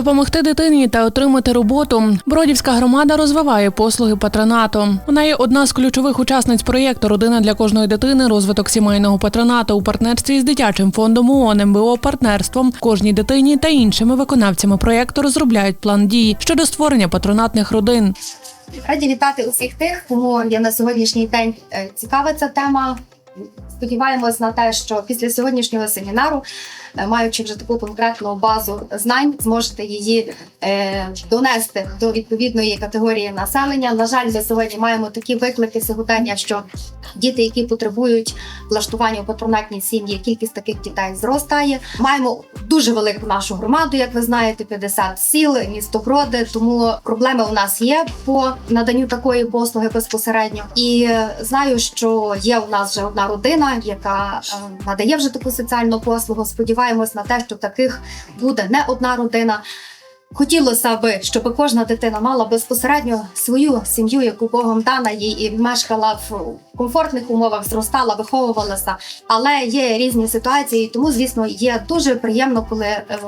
Допомогти дитині та отримати роботу. Бродівська громада розвиває послуги патронату. Вона є одна з ключових учасниць проєкту Родина для кожної дитини. Розвиток сімейного патронату у партнерстві з дитячим фондом ООН МБО партнерством кожній дитині та іншими виконавцями проєкту розробляють план дій щодо створення патронатних родин. Раді вітати усіх тих, кому є на сьогоднішній день е, цікава ця тема. Сподіваємось на те, що після сьогоднішнього семінару, маючи вже таку конкретну базу знань, зможете її е, донести до відповідної категорії населення. На жаль, ми сьогодні маємо такі виклики сьогодення, що діти, які потребують влаштування у патронатній сім'ї, кількість таких дітей зростає. Маємо дуже велику нашу громаду, як ви знаєте, 50 сіл, місто Броди. Тому проблеми у нас є по наданню такої послуги безпосередньо. І е, знаю, що є у нас вже одна родина, яка е, надає вже таку соціальну послугу. Сподіваємось на те, що таких буде не одна родина. Хотілося би, щоб кожна дитина мала безпосередньо свою сім'ю, яку Богом дана їй і мешкала в комфортних умовах, зростала, виховувалася. Але є різні ситуації, тому звісно є дуже приємно, коли ем,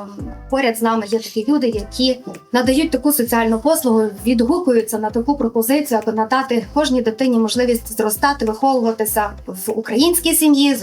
поряд з нами є такі люди, які надають таку соціальну послугу, відгукуються на таку пропозицію, аби надати кожній дитині можливість зростати, виховуватися в українській сім'ї,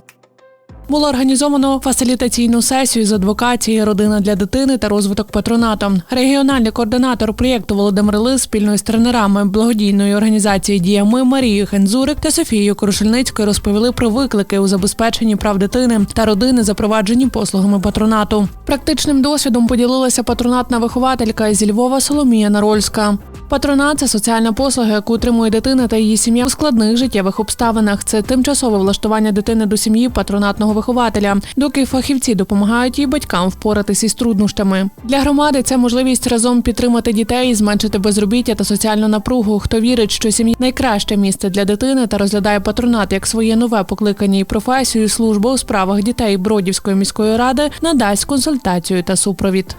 Було організовано фасилітаційну сесію з адвокації Родина для дитини та розвиток патронату. Регіональний координатор проєкту Володимир Лис спільно з тренерами благодійної організації Діями Марією Хензурик та Софією Крушельницькою розповіли про виклики у забезпеченні прав дитини та родини, запроваджені послугами патронату. Практичним досвідом поділилася патронатна вихователька зі Львова Соломія Нарольська. Патронат це соціальна послуга, яку отримує дитина та її сім'я у складних життєвих обставинах. Це тимчасове влаштування дитини до сім'ї патронатного вихователя, доки фахівці допомагають її батькам впоратись із труднощами. Для громади це можливість разом підтримати дітей, зменшити безробіття та соціальну напругу. Хто вірить, що сім'я найкраще місце для дитини та розглядає патронат як своє нове покликання і професію, служба у справах дітей Бродівської міської ради надасть консультацію та супровід.